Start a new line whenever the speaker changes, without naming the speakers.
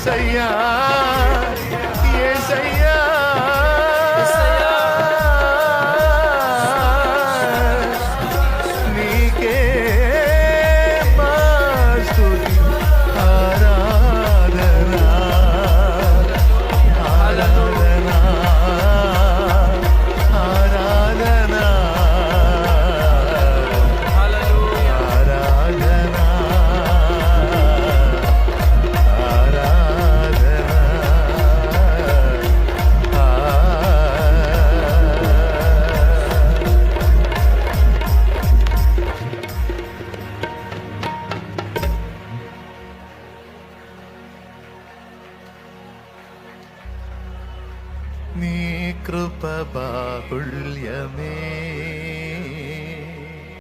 ఏసయ్యా ఏసయ్యా. നീ കൃപബാഹുള്യമേ